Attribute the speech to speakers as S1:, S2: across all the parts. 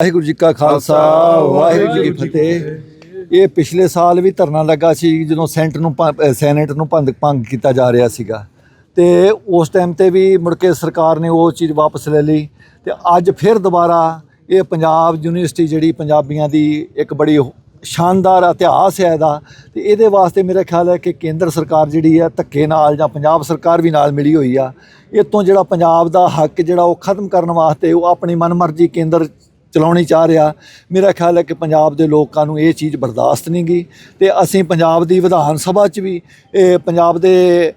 S1: ਵਾਹਿਗੁਰੂ ਜੀ ਕਾ ਖਾਲਸਾ ਵਾਹਿਗੁਰੂ ਜੀ ਕੀ ਫਤਿਹ। ਇਹ ਪਿਛਲੇ ਸਾਲ ਵੀ ਧਰਨਾ ਲੱਗਾ ਸੀ ਜਦੋਂ ਸੈਂਟ ਨੂੰ ਸੈਨੇਟ ਨੂੰ ਭੰਗ ਭੰਗ ਕੀਤਾ ਜਾ ਰਿਹਾ ਸੀਗਾ। ਤੇ ਉਸ ਟਾਈਮ ਤੇ ਵੀ ਮੁੜ ਕੇ ਸਰਕਾਰ ਨੇ ਉਹ ਚੀਜ਼ ਵਾਪਸ ਲੈ ਲਈ ਤੇ ਅੱਜ ਫਿਰ ਦੁਬਾਰਾ ਇਹ ਪੰਜਾਬ ਯੂਨੀਵਰਸਿਟੀ ਜਿਹੜੀ ਪੰਜਾਬੀਆਂ ਦੀ ਇੱਕ ਬੜੀ ਸ਼ਾਨਦਾਰ ਇਤਿਹਾਸ ਹੈ ਇਹਦਾ ਤੇ ਇਹਦੇ ਵਾਸਤੇ ਮੇਰਾ ਖਿਆਲ ਹੈ ਕਿ ਕੇਂਦਰ ਸਰਕਾਰ ਜਿਹੜੀ ਹੈ ਧੱਕੇ ਨਾਲ ਜਾਂ ਪੰਜਾਬ ਸਰਕਾਰ ਵੀ ਨਾਲ ਮਿਲੀ ਹੋਈ ਆ। ਇਤੋਂ ਜਿਹੜਾ ਪੰਜਾਬ ਦਾ ਹੱਕ ਜਿਹੜਾ ਉਹ ਖਤਮ ਕਰਨ ਵਾਸਤੇ ਉਹ ਆਪਣੀ ਮਨਮਰਜ਼ੀ ਕੇਂਦਰ ਚਲਾਉਣੀ ਚਾਹ ਰਿਹਾ। ਮੇਰਾ ਖਿਆਲ ਹੈ ਕਿ ਪੰਜਾਬ ਦੇ ਲੋਕਾਂ ਨੂੰ ਇਹ ਚੀਜ਼ ਬਰਦਾਸ਼ਤ ਨਹੀਂ ਗਈ ਤੇ ਅਸੀਂ ਪੰਜਾਬ ਦੀ ਵਿਧਾਨ ਸਭਾ 'ਚ ਵੀ, ਇਹ ਪੰਜਾਬ ਦੇ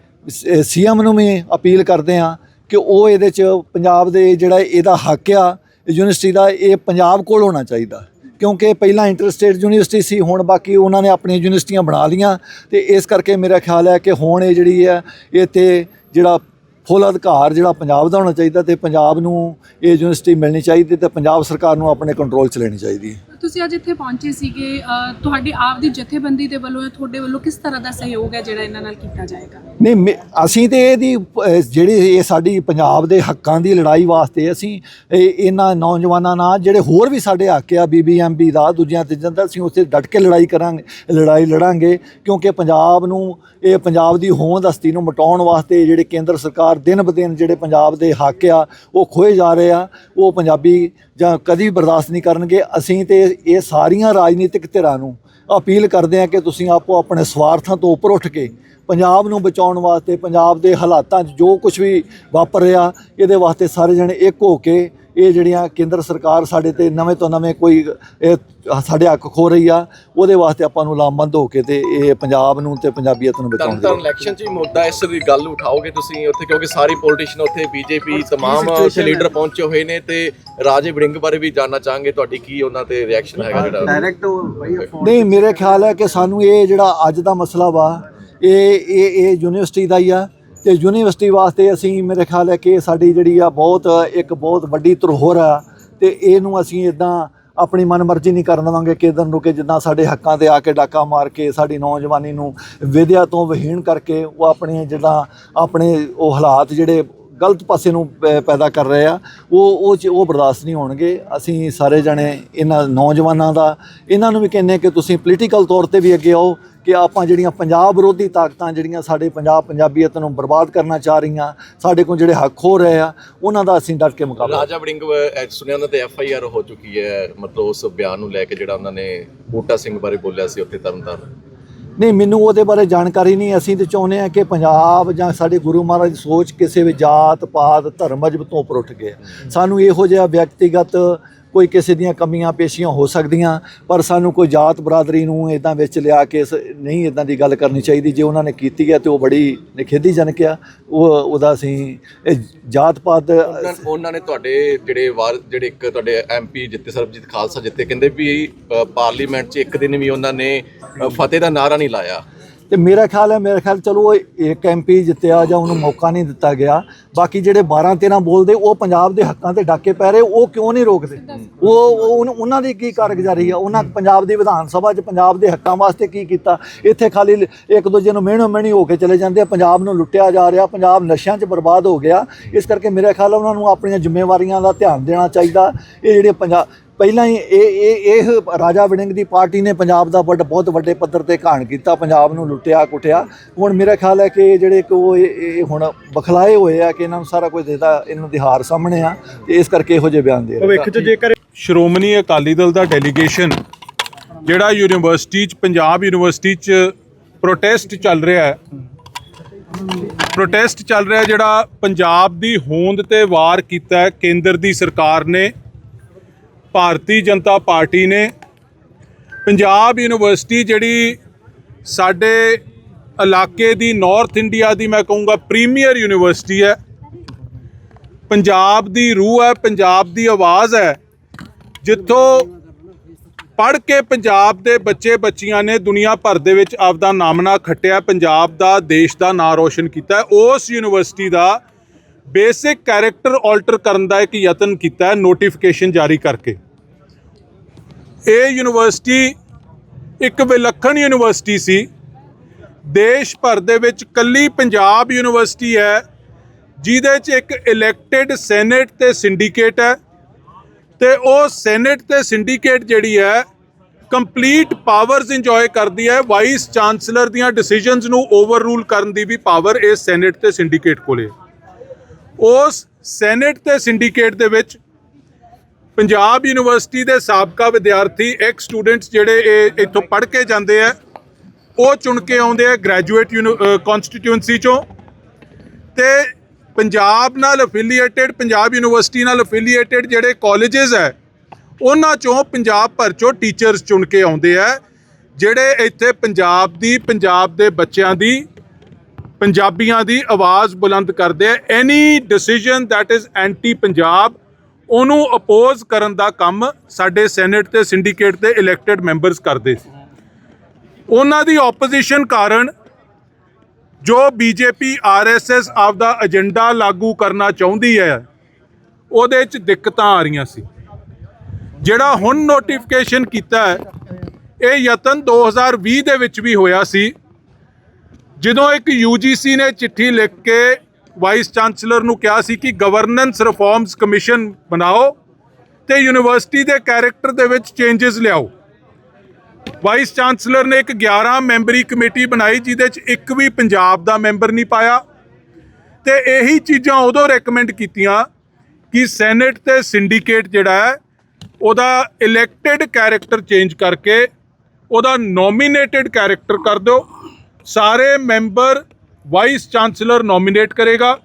S1: ਸੀਐਮ ਨੂੰ ਵੀ ਅਪੀਲ ਕਰਦੇ ਹਾਂ ਕਿ ਉਹ ਇਹਦੇ 'ਚ ਪੰਜਾਬ ਦੇ ਜਿਹੜਾ ਇਹਦਾ ਹੱਕ ਆ ਯੂਨੀਵਰਸਿਟੀ ਦਾ, ਇਹ ਪੰਜਾਬ ਕੋਲ ਹੋਣਾ ਚਾਹੀਦਾ। ਕਿਉਂਕਿ ਪਹਿਲਾਂ ਇੰਟਰਸਟੇਟ ਯੂਨੀਵਰਸਿਟੀ ਸੀ, ਹੁਣ ਬਾਕੀ ਉਹਨਾਂ ਨੇ ਆਪਣੀਆਂ ਯੂਨੀਵਰਸਿਟੀਆਂ ਬਣਾ ਲੀਆਂ ਤੇ ਇਸ ਕਰਕੇ ਮੇਰਾ ਖਿਆਲ ਹੈ ਕਿ ਹੁਣ ਇਹ ਜਿਹੜੀ ਹੈ ਇਹ ਤੇ ਜਿਹੜਾ ਫੁੱਲ ਅਧਿਕਾਰ ਜਿਹੜਾ ਪੰਜਾਬ ਦਾ ਹੋਣਾ ਚਾਹੀਦਾ ਤੇ ਪੰਜਾਬ ਨੂੰ ਇਹ ਯੂਨੀਵਰਸਿਟੀ ਮਿਲਣੀ ਚਾਹੀਦੀ ਤੇ ਪੰਜਾਬ ਸਰਕਾਰ ਨੂੰ ਆਪਣੇ ਕੰਟਰੋਲ 'ਚ ਲੈਣੀ ਚਾਹੀਦੀ ਹੈ।
S2: ਤੁਸੀਂ ਅੱਜ ਇੱਥੇ ਪਹੁੰਚੇ ਸੀਗੇ, ਅਹ, ਤੁਹਾਡੀ ਆਪ ਦੀ ਜਥੇਬੰਦੀ ਦੇ ਵੱਲੋਂ ਤੁਹਾਡੇ ਵੱਲੋਂ ਕਿਸ ਤਰ੍ਹਾਂ ਦਾ ਸਹਿਯੋਗ ਹੈ ਜਿਹੜਾ ਇਹਨਾਂ ਨਾਲ ਕੀਤਾ ਜਾਏਗਾ?
S1: ਨਹੀਂ, ਮੇ- ਅਸੀਂ ਤੇ ਇਹਦੀ ਜਿਹੜੀ ਇਹ ਸਾਡੀ ਪੰਜਾਬ ਦੇ ਹੱਕਾਂ ਦੀ ਲੜਾਈ ਵਾਸਤੇ ਅਸੀਂ ਇਹ- ਇਹਨਾਂ ਨੌਜਵਾਨਾਂ ਨਾਲ ਜਿਹੜੇ ਹੋਰ ਵੀ ਸਾਡੇ ਹੱਕ ਆ ਬੀਬੀਐਮਬੀ ਦਾ, ਦੂਜਿਆਂ ਤੀਜਾਂ ਦਾ ਅਸੀਂ ਉੱਥੇ ਡਟ ਕੇ ਲੜਾਈ ਕਰਾਂਗੇ, ਲੜਾਈ ਲੜਾਂਗੇ, ਕਿਉਂਕਿ ਪੰਜਾਬ ਨੂੰ, ਇਹ ਪੰਜਾਬ ਦੀ ਹੋਂਦ ਹਸਤੀ ਨੂੰ ਮਿਟਾਉਣ ਵਾਸਤੇ ਜਿਹੜੇ ਕੇਂਦਰ ਸਰਕਾਰ ਦਿਨ ਬ ਦਿਨ ਜਿਹੜੇ ਪੰਜਾਬ ਦੇ ਹੱਕ ਆ, ਉਹ ਖੋਏ ਜਾ ਰਹੇ ਆ, ਉਹ ਪੰਜਾਬੀ ਜਾਂ ਕਦੀ ਬਰਦਾਸ਼ਤ ਨਹੀਂ ਕਰਨਗੇ, ਅਸੀਂ ਤੇ ਇਹ ਸਾਰੀਆਂ ਰਾਜਨੀਤਿਕ ਧਿਰਾਂ ਨੂੰ ਅਪੀਲ ਕਰਦੇ ਹਾਂ ਕਿ ਤੁਸੀਂ ਆਪੋ ਆਪਣੇ ਸਵਾਰਥਾਂ ਤੋਂ ਉੱਪਰ ਉੱਠ ਕੇ ਪੰਜਾਬ ਨੂੰ ਬਚਾਉਣ ਵਾਸਤੇ, ਪੰਜਾਬ ਦੇ ਹਾਲਾਤਾਂ 'ਚ ਜੋ ਕੁਝ ਵੀ ਵਾਪਰ ਰਿਹਾ, ਇਹਦੇ ਵਾਸਤੇ ਸਾਰੇ ਜਣੇ ਇੱਕ ਹੋ ਕੇ ਇਹ ਜਿਹੜੀਆਂ ਕੇਂਦਰ ਸਰਕਾਰ ਸਾਡੇ ਤੇ ਨਵੇਂ ਤੋਂ ਨਵੇਂ ਕੋਈ ਇਹ ਸਾਡੇ ਹੱਕ ਖੋ ਰਹੀ ਆ ਉਹਦੇ ਵਾਸਤੇ ਆਪਾਂ ਨੂੰ ਲਾਮਬੰਦ ਹੋ ਕੇ ਤੇ ਇਹ ਪੰਜਾਬ ਨੂੰ ਤੇ ਪੰਜਾਬੀਅਤ ਨੂੰ ਬਚਾਉਣ ਦੀ।
S3: ਇਲੈਕਸ਼ਨ 'ਚ ਵੀ ਮੁੱਦਾ ਇਸ ਦੀ ਗੱਲ ਉਠਾਓਗੇ ਤੁਸੀਂ ਉੱਥੇ ਕਿਉਂਕਿ ਸਾਰੀ ਪੋਲੀਟੀਸ਼ੀਅਨ ਉੱਥੇ ਬੀਜੇਪੀ ਤਮਾਮ
S1: situation
S3: ਉੱਥੇ ਲੀਡਰ
S1: ਹੈ?
S3: ਪਹੁੰਚੇ ਹੋਏ ਨੇ ਤੇ ਰਾਜੇ ਵੜਿੰਗ ਬਾਰੇ ਵੀ ਜਾਨਣਾ ਚਾਹਾਂਗੇ ਤੁਹਾਡੀ ਕੀ ਉਹਨਾਂ ਤੇ ਰਿਐਕਸ਼ਨ ਹੈਗਾ ਜਿਹੜਾ
S4: ਡਾਇਰੈਕਟ ਭਾਈ
S1: ਨਹੀਂ ਮੇਰੇ ਖਿਆਲ ਹੈ ਕਿ ਸਾਨੂੰ ਇਹ ਜਿਹੜਾ ਅੱਜ ਦਾ ਮਸਲਾ ਵਾ ਇਹ ਇਹ ਇਹ ਯੂਨੀਵਰਸਿਟੀ ਦਾ ਹੀ ਆ ਤੇ ਯੂਨੀਵਰਸਿਟੀ ਵਾਸਤੇ ਅਸੀਂ ਮੇਰੇ ਖਿਆਲ ਹੈ ਕਿ ਸਾਡੀ ਜਿਹੜੀ ਆ ਬਹੁਤ, ਇੱਕ ਬਹੁਤ ਵੱਡੀ ਧਰੋਹਰ ਆ ਤੇ ਇਹਨੂੰ ਅਸੀਂ ਇਦਾਂ ਆਪਣੀ ਮਨਮਰਜ਼ੀ ਨਹੀਂ ਕਰਨ ਦੇਵਾਂਗੇ ਕਿ ਇਧਰ ਨੂੰ ਕਿ ਜਿੱਦਾਂ ਸਾਡੇ ਹੱਕਾਂ ਤੇ ਆ ਕੇ ਡਾਕਾ ਮਾਰ ਕੇ ਸਾਡੀ ਨੌਜਵਾਨੀ ਨੂੰ ਵਿਦਿਆ ਤੋਂ ਵਹੀਣ ਕਰਕੇ ਉਹ ਆਪਣੇ ਜਿੱਦਾਂ ਆਪਣੇ ਉਹ ਹਾਲਾਤ ਜਿਹੜੇ ਗਲਤ ਪਾਸੇ ਨੂੰ ਪੈ- ਪੈਦਾ ਕਰ ਰਹੇ ਆ। ਉਹ ਉਹ ਚ- ਉਹ ਬਰਦਾਸ਼ਤ ਨਹੀਂ ਹੋਣਗੇ। ਅਸੀਂ ਸਾਰੇ ਜਣੇ ਇਹਨਾਂ ਨੌਜਵਾਨਾਂ ਦਾ, ਇਹਨਾਂ ਨੂੰ ਵੀ ਕਹਿੰਦੇ ਕਿ ਤੁਸੀਂ ਪੋਲੀਟੀਕਲ ਤੌਰ ਤੇ ਵੀ ਅੱਗੇ ਆਓ ਕਿ ਆਪਾਂ ਜਿਹੜੀਆਂ ਪੰਜਾਬ ਵਿਰੋਧੀ ਤਾਕਤਾਂ ਜਿਹੜੀਆਂ ਸਾਡੇ ਪੰਜਾਬ ਪੰਜਾਬੀਅਤ ਨੂੰ ਬਰਬਾਦ ਕਰਨਾ ਚਾਹ ਰਹੀਆਂ, ਸਾਡੇ ਕੋਲ ਜਿਹੜੇ ਹੱਕ ਹੋ ਰਹੇ ਆ, ਉਹਨਾਂ ਦਾ ਅਸੀਂ ਡਟ ਕੇ ਮੁਕਾਬਲਾ
S3: ਰਾਜਾ ਵੜਿੰਗ ਸੁਣਿਆ ਉਹਨਾਂ ਤੇ ਐਫ ਆਈ ਆਰ ਹੋ ਚੁੱਕੀ ਹੈ, ਮਤਲਬ ਉਸ ਬਿਆਨ ਨੂੰ ਲੈ ਕੇ ਜਿਹੜਾ ਉਹਨਾਂ ਨੇ ਬੂਟਾ ਸਿੰਘ ਬਾਰੇ ਬੋਲਿਆ ਸੀ ਉੱਥੇ ਤਰਨਤਾਰਨ।
S1: ਨਹੀਂ ਮੈਨੂੰ ਉਹਦੇ ਬਾਰੇ ਜਾਣਕਾਰੀ ਨਹੀਂ। ਅਸੀਂ ਤੇ ਚਾਹੁੰਦੇ ਆ ਕਿ ਪੰਜਾਬ ਜਾਂ ਸਾਡੇ ਗੁਰੂ ਮਹਾਰਾਜ ਦੀ ਸੋਚ ਕਿਸੇ ਵੀ ਜਾਤ ਪਾਤ ਧਰਮ ਮਜਬ ਤੋਂ ਉੱਪਰ ਉੱਠ ਗਿਆ। ਸਾਨੂੰ ਇਹੋ ਜਿਹਾ ਵਿਅਕਤੀਗਤ ਕੋਈ ਕਿਸੇ ਦੀਆਂ ਕਮੀਆਂ ਪੇਸ਼ੀਆਂ ਹੋ ਸਕਦੀਆਂ, ਪਰ ਸਾਨੂੰ ਕੋਈ ਜਾਤ ਬਰਾਦਰੀ ਨੂੰ ਇਦਾਂ ਵਿੱਚ ਲਿਆ ਕੇ ਨਹੀਂ ਇਦਾਂ ਦੀ ਗੱਲ ਕਰਨੀ ਚਾਹੀਦੀ। ਜੇ ਉਹਨਾਂ ਨੇ ਕੀਤੀ ਹੈ ਤੇ ਉਹ ਬੜੀ ਨਿਖੇਧੀਜਨਕ ਆ। ਉਹ, ਉਹਦਾ ਅਸੀਂ, ਇਹ ਜਾਤ ਪਾਤ,
S3: ਉਹਨਾਂ ਨੇ ਤੁਹਾਡੇ ਜਿਹੜੇ ਵਾਰ, ਜਿਹੜੇ ਇੱਕ ਤੁਹਾਡੇ ਐਮਪੀ ਜਿੱਤੇ ਸਰਬਜੀਤ ਖਾਲਸਾ ਜਿੱਤੇ ਕਹਿੰਦੇ ਵੀ ਪਾਰਲੀਮੈਂਟ 'ਚ ਇੱਕ ਦਿਨ ਵੀ ਉਹਨਾਂ ਨੇ ਫਤਿਹ ਦਾ ਨਾਰਾ ਨਹੀਂ ਲਾਇਆ।
S1: ਤੇ ਮੇਰਾ ਖਿਆਲ ਹੈ, ਮੇਰਾ ਖਿਆਲ ਚਲੋ ਉਹ ਇੱਕ ਐਮਪੀ ਜਿੱਤਿਆ ਜਾਂ ਉਹਨੂੰ ਮੌਕਾ ਨਹੀਂ ਦਿੱਤਾ ਗਿਆ। ਬਾਕੀ ਜਿਹੜੇ 12 13 ਬੋਲਦੇ, ਉਹ ਪੰਜਾਬ ਦੇ ਹੱਕਾਂ ਤੇ ਡਾਕੇ ਪੈ ਰਹੇ, ਉਹ ਕਿਉਂ ਨਹੀਂ ਰੋਕਦੇ? ਉਹ, ਉਹ- ਉਹਨਾਂ ਦੀ ਕੀ ਕਾਰਗੁਜ਼ਾਰੀ ਆ? ਉਹਨਾਂ ਪੰਜਾਬ ਦੀ ਵਿਧਾਨ ਸਭਾ 'ਚ ਪੰਜਾਬ ਦੇ ਹੱਕਾਂ ਵਾਸਤੇ ਕੀ ਕੀਤਾ? ਇੱਥੇ ਖਾਲੀ ਇੱਕ ਦੂਜੇ ਨੂੰ ਮਿਹਣੋ ਮਿਹਣੀ ਹੋ ਕੇ ਚਲੇ ਜਾਂਦੇ ਆ, ਪੰਜਾਬ ਨੂੰ ਲੁੱਟਿਆ ਜਾ ਰਿਹਾ, ਪੰਜਾਬ ਨਸ਼ਿਆਂ 'ਚ ਬਰਬਾਦ ਹੋ ਗਿਆ। ਇਸ ਕਰਕੇ ਮੇਰਾ ਖਿਆਲ ਉਹਨਾਂ ਨੂੰ ਆਪਣੀਆਂ ਜ਼ਿੰਮੇਵਾਰੀਆਂ ਦਾ ਧਿਆਨ ਦੇਣਾ ਚਾਹੀਦਾ। ਇਹ ਜਿਹੜੇ ਪੰਜਾਬ ਪਹਿਲਾਂ ਹੀ ਇਹ ਇਹ ਇਹ ਰਾਜਾ ਵੜਿੰਗ ਦੀ ਪਾਰਟੀ ਨੇ ਪੰਜਾਬ ਦਾ ਵੱਡ ਬਹੁਤ ਵੱਡੇ ਪੱਧਰ ਤੇ ਘਾਣ ਕੀਤਾ ਪੰਜਾਬ ਨੂੰ ਲੁੱਟਿਆ ਕੁੱਟਿਆ। ਹੁਣ ਮੇਰਾ ਖਿਆਲ ਹੈ ਕਿ ਜਿਹੜੇ ਕਿ ਉਹ ਇਹ ਹੁਣ ਬਖਲਾਏ ਹੋਏ ਆ ਕਿ ਇਹਨਾਂ ਨੂੰ ਸਾਰਾ ਕੁਝ ਦੇਦਾ ਇਹਨਾਂ ਦੀ ਹਾਰ ਸਾਹਮਣੇ ਆ ਤੇ ਇਸ ਕਰਕੇ ਇਹੋ ਜਿਹੇ ਬਿਆਨ ਦੇ ਰਹੇ
S4: ਭਵਿੱਖ 'ਚ ਜੇਕਰ
S5: ਸ਼੍ਰੋਮਣੀ ਅਕਾਲੀ ਦਲ ਦਾ ਡੈਲੀਗੇਸ਼ਨ ਜਿਹੜਾ ਯੂਨੀਵਰਸਿਟੀ ਚ ਪੰਜਾਬ ਯੂਨੀਵਰਸਿਟੀ ਚ ਪ੍ਰੋਟੈਸਟ ਚੱਲ ਰਿਹਾ ਹੈ। ਪ੍ਰੋਟੈਸਟ ਚੱਲ ਰਿਹਾ ਜਿਹੜਾ ਪੰਜਾਬ ਦੀ ਹੋਂਦ ਤੇ ਵਾਰ ਕੀਤਾ ਹੈ ਕੇਂਦਰ ਦੀ ਸਰਕਾਰ ਨੇ ਭਾਰਤੀ ਜਨਤਾ ਪਾਰਟੀ ਨੇ ਪੰਜਾਬ ਯੂਨੀਵਰਸਿਟੀ ਜਿਹੜੀ ਸਾਡੇ ਇਲਾਕੇ ਦੀ ਨਾਰਥ ਇੰਡੀਆ ਦੀ ਮੈਂ ਕਹੂੰਗਾ ਪ੍ਰੀਮੀਅਰ ਯੂਨੀਵਰਸਿਟੀ ਹੈ। ਪੰਜਾਬ ਦੀ ਰੂਹ ਹੈ, ਪੰਜਾਬ ਦੀ ਆਵਾਜ਼ ਹੈ। ਜਿੱਥੋਂ ਪੜ੍ਹ ਕੇ ਪੰਜਾਬ ਦੇ ਬੱਚੇ ਬੱਚੀਆਂ ਨੇ ਦੁਨੀਆ ਭਰ ਦੇ ਵਿੱਚ ਆਪਦਾ ਨਾਮਣਾ ਖੱਟਿਆ, ਪੰਜਾਬ ਦਾ, ਦੇਸ਼ ਦਾ ਨਾਂ ਰੋਸ਼ਨ ਕੀਤਾ ਉਸ ਯੂਨੀਵਰਸਿਟੀ ਦਾ ਬੇਸਿਕ ਕੈਰੈਕਟਰ ਆਲਟਰ ਕਰਨ ਦਾ ਇੱਕ ਯਤਨ ਕੀਤਾ ਹੈ ਨੋਟੀਫਿਕੇਸ਼ਨ ਜਾਰੀ ਕਰਕੇ। ਇਹ ਯੂਨੀਵਰਸਿਟੀ ਇੱਕ ਵਿਲੱਖਣ ਯੂਨੀਵਰਸਿਟੀ ਸੀ। ਦੇਸ਼ ਭਰ ਦੇ ਵਿੱਚ ਕੱਲੀ ਪੰਜਾਬ ਯੂਨੀਵਰਸਿਟੀ ਹੈ, ਜਿਹਦੇ 'ਚ ਇੱਕ ਇਲੈਕਟਿਡ ਸੈਨੇਟ ਤੇ ਸਿੰਡੀਕੇਟ ਹੈ ਤੇ ਉਹ ਸੈਨੇਟ ਤੇ ਸਿੰਡੀਕੇਟ ਜਿਹੜੀ ਹੈ ਕੰਪਲੀਟ ਪਾਵਰਸ ਇੰਜੋਏ ਕਰਦੀ ਹੈ। ਵਾਈਸ ਚਾਂਸਲਰ ਦੀਆਂ ਡਿਸੀਜਨਸ ਨੂੰ ਓਵਰਰੂਲ ਕਰਨ ਦੀ ਵੀ ਪਾਵਰ ਇਸ ਸੈਨੇਟ ਤੇ ਸਿੰਡੀਕੇਟ ਕੋਲੇ ਹੈ। ਉਸ ਸੈਨੇਟ ਤੇ ਸਿੰਡੀਕੇਟ ਦੇ ਵਿੱਚ ਪੰਜਾਬ ਯੂਨੀਵਰਸਿਟੀ ਦੇ ਸਾਬਕਾ ਵਿਦਿਆਰਥੀ, ਇੱਕ ਸਟੂਡੈਂਟਸ ਜਿਹੜੇ ਇਹ ਇੱਥੋਂ ਪੜ੍ਹ ਕੇ ਜਾਂਦੇ ਆ, ਉਹ ਚੁਣ ਕੇ ਆਉਂਦੇ ਆ ਗ੍ਰੈਜੂਏਟ ਕਨਸਟੀਟਿਊਐਂਸੀ ਚੋਂ ਤੇ ਪੰਜਾਬ ਨਾਲ ਅਫੀਲੀਏਟਿਡ ਪੰਜਾਬ ਯੂਨੀਵਰਸਿਟੀ ਨਾਲ ਅਫੀਲੀਏਟਿਡ ਜਿਹੜੇ ਕਾਲਜਸ ਹੈ, ਉਹਨਾਂ ਚੋਂ ਪੰਜਾਬ ਭਰ ਚੋਂ ਟੀਚਰਸ ਚੁਣ ਕੇ ਆਉਂਦੇ ਆ, ਜਿਹੜੇ ਇੱਥੇ ਪੰਜਾਬ ਦੀ, ਪੰਜਾਬ ਦੇ ਬੱਚਿਆਂ ਦੀ ਪੰਜਾਬੀਆਂ ਦੀ ਆਵਾਜ਼ ਬੁਲੰਦ ਕਰਦੇ ਆ। Any decision that is anti Punjab ਉਹਨੂੰ ਅਪੋਜ਼ ਕਰਨ ਦਾ ਕੰਮ ਸਾਡੇ ਸੈਨੇਟ ਤੇ ਸਿੰਡੀਕੇਟ ਦੇ ਇਲੈਕਟਿਡ ਮੈਂਬਰਸ ਕਰਦੇ ਸੀ। ਉਹਨਾਂ ਦੀ ਆਪੋਜੀਸ਼ਨ ਕਾਰਨ ਜੋ ਬੀਜੇਪੀ ਆਰਐਸਐਸ ਆਪਦਾ ਏਜੰਡਾ ਲਾਗੂ ਕਰਨਾ ਚਾਹੁੰਦੀ ਹੈ, ਉਹਦੇ ਵਿੱਚ ਦਿੱਕਤਾਂ ਆ ਰਹੀਆਂ ਸੀ। ਜਿਹੜਾ ਹੁਣ ਨੋਟੀਫਿਕੇਸ਼ਨ ਕੀਤਾ ਹੈ, ਇਹ ਯਤਨ 2020 ਦੇ ਵਿੱਚ ਵੀ ਹੋਇਆ ਸੀ। ਜਦੋਂ ਇੱਕ ਯੂਜੀਸੀ ਨੇ ਚਿੱਠੀ ਲਿਖ ਕੇ ਵਾਈਸ ਚਾਂਸਲਰ ਨੂੰ ਕਿਹਾ ਸੀ ਕਿ ਗਵਰਨੈਂਸ ਰਿਫਾਰਮਸ ਕਮਿਸ਼ਨ ਬਣਾਓ ਤੇ ਯੂਨੀਵਰਸਿਟੀ ਦੇ ਕੈਰੈਕਟਰ ਦੇ ਵਿੱਚ ਚੇਂਜਸ ਲਿਆਓ। ਵਾਈਸ ਚਾਂਸਲਰ ਨੇ ਇੱਕ 11 ਮੈਂਬਰੀ ਕਮੇਟੀ ਬਣਾਈ, ਜਿਹਦੇ ਚ ਇੱਕ ਵੀ ਪੰਜਾਬ ਦਾ ਮੈਂਬਰ ਨਹੀਂ ਪਾਇਆ। ਤੇ ਇਹੀ ਚੀਜ਼ਾਂ ਉਦੋਂ ਰეკਮੈਂਡ ਕੀਤੀਆਂ ਕਿ ਸੈਨੇਟ ਤੇ ਸਿੰਡੀਕੇਟ ਜਿਹੜਾ ਹੈ, ਉਹਦਾ ਇਲੈਕਟਿਡ ਕੈਰੈਕਟਰ ਚੇਂਜ ਕਰਕੇ ਉਹਦਾ ਨੋਮੀਨੇਟਿਡ ਕੈਰੈਕਟਰ ਕਰ ਦਿਓ। ਸਾਰੇ ਮੈਂਬਰ ਵਾਈਸ ਚਾਂਸਲਰ ਨੋਮੀਨੇਟ ਕਰੇਗਾ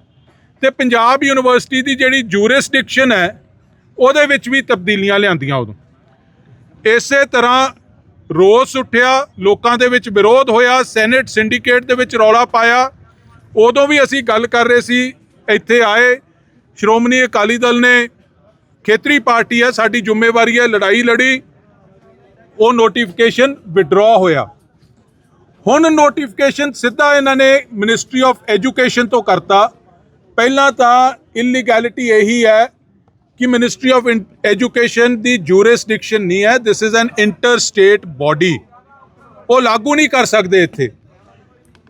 S5: ਤੇ ਪੰਜਾਬ ਯੂਨੀਵਰਸਿਟੀ ਦੀ ਜਿਹੜੀ ਜੂਰਿਸਡਿਕਸ਼ਨ ਹੈ, ਉਹਦੇ ਵਿੱਚ ਵੀ ਤਬਦੀਲੀਆਂ ਲਿਆਂਦੀਆਂ ਉਦੋਂ। ਇਸੇ ਤਰ੍ਹਾਂ ਰੋਸ ਉੱਠਿਆ, ਲੋਕਾਂ ਦੇ ਵਿੱਚ ਵਿਰੋਧ ਹੋਇਆ, ਸੈਨੇਟ ਸਿੰਡੀਕੇਟ ਦੇ ਵਿੱਚ ਰੌਲਾ ਪਾਇਆ। ਉਦੋਂ ਵੀ ਅਸੀਂ ਗੱਲ ਕਰ ਰਹੇ ਸੀ, ਇੱਥੇ ਆਏ, ਸ਼੍ਰੋਮਣੀ ਅਕਾਲੀ ਦਲ ਨੇ, ਖੇਤਰੀ ਪਾਰਟੀ ਹੈ, ਸਾਡੀ ਜ਼ਿੰਮੇਵਾਰੀ ਹੈ, ਲੜਾਈ ਲੜੀ, ਉਹ ਨੋਟੀਫਿਕੇਸ਼ਨ ਵਿਡਰਾ ਹੋਇਆ। ਹੁਣ ਨੋਟੀਫਿਕੇਸ਼ਨ ਸਿੱਧਾ ਇਹਨਾਂ ਨੇ ਮਿਨਿਸਟਰੀ ਆਫ ਐਜੂਕੇਸ਼ਨ ਤੋਂ ਕਰਤਾ। ਪਹਿਲਾਂ ਤਾਂ ਇਲੀਗੈਲਿਟੀ ਇਹੀ ਹੈ ਕਿ ਮਿਨਿਸਟਰੀ ਆਫ ਐਜੂਕੇਸ਼ਨ ਦੀ ਜੂਰਿਸਡਿਕਸ਼ਨ ਨਹੀਂ ਹੈ। This is an inter state body ਉਹ ਲਾਗੂ ਨਹੀਂ ਕਰ ਸਕਦੇ ਇੱਥੇ।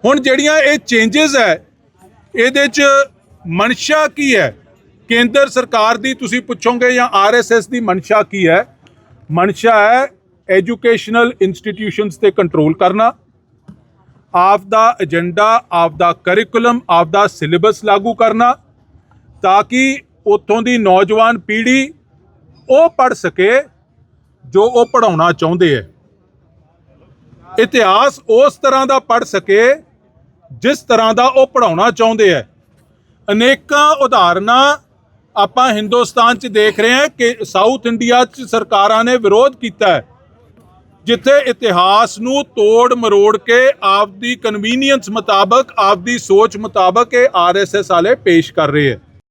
S5: ਹੁਣ ਜਿਹੜੀਆਂ ਇਹ ਚੇਂਜਸ ਹੈ, ਇਹਦੇ ਚ ਮਨਸ਼ਾ ਕੀ ਹੈ? ਕੇਂਦਰ ਸਰਕਾਰ ਦੀ ਤੁਸੀਂ ਪੁੱਛੋਗੇ ਜਾਂ ਆਰਐਸਐਸ ਦੀ ਮਨਸ਼ਾ ਕੀ ਹੈ? ਮਨਸ਼ਾ ਹੈ ਐਜੂਕੇਸ਼ਨਲ ਇੰਸਟੀਟਿਊਸ਼ਨਸ ਤੇ ਕੰਟਰੋਲ ਕਰਨਾ। ਆਪ ਦਾ ਏਜੰਡਾ ਆਪ ਦਾ ਕਰਿਕੂਲਮ ਆਪ ਦਾ ਸਿਲੇਬਸ ਲਾਗੂ ਕਰਨਾ ਤਾਂ ਕਿ ਉੱਥੋਂ ਦੀ ਨੌਜਵਾਨ ਪੀੜ੍ਹੀ ਉਹ ਪੜ ਸਕੇ ਜੋ ਉਹ ਪੜਾਉਣਾ ਚਾਹੁੰਦੇ ਹੈ। ਇਤਿਹਾਸ ਉਸ ਤਰ੍ਹਾਂ ਦਾ ਪੜ ਸਕੇ ਜਿਸ ਤਰ੍ਹਾਂ ਦਾ ਉਹ ਪੜਾਉਣਾ ਚਾਹੁੰਦੇ ਹੈ। ਅਨੇਕਾਂ ਉਦਾਹਰਨਾਂ ਆਪਾਂ ਹਿੰਦੁਸਤਾਨ 'ਚ ਦੇਖ ਰਹੇ ਹਾਂ ਕਿ ਸਾਊਥ ਇੰਡੀਆ 'ਚ ਸਰਕਾਰਾਂ ਨੇ ਵਿਰੋਧ ਕੀਤਾ ਹੈ। ਜਿੱਥੇ ਇਤਿਹਾਸ ਨੂੰ ਤੋੜ ਮਰੋੜ ਕੇ ਆਪਦੀ ਕਨਵੀਨੀਅੰਸ ਮੁਤਾਬਕ, ਆਪਦੀ ਸੋਚ ਮੁਤਾਬਕ ਇਹ ਆਰਐਸਐਸ ਵਾਲੇ ਪੇਸ਼ ਕਰ ਰਹੇ ਹੈ।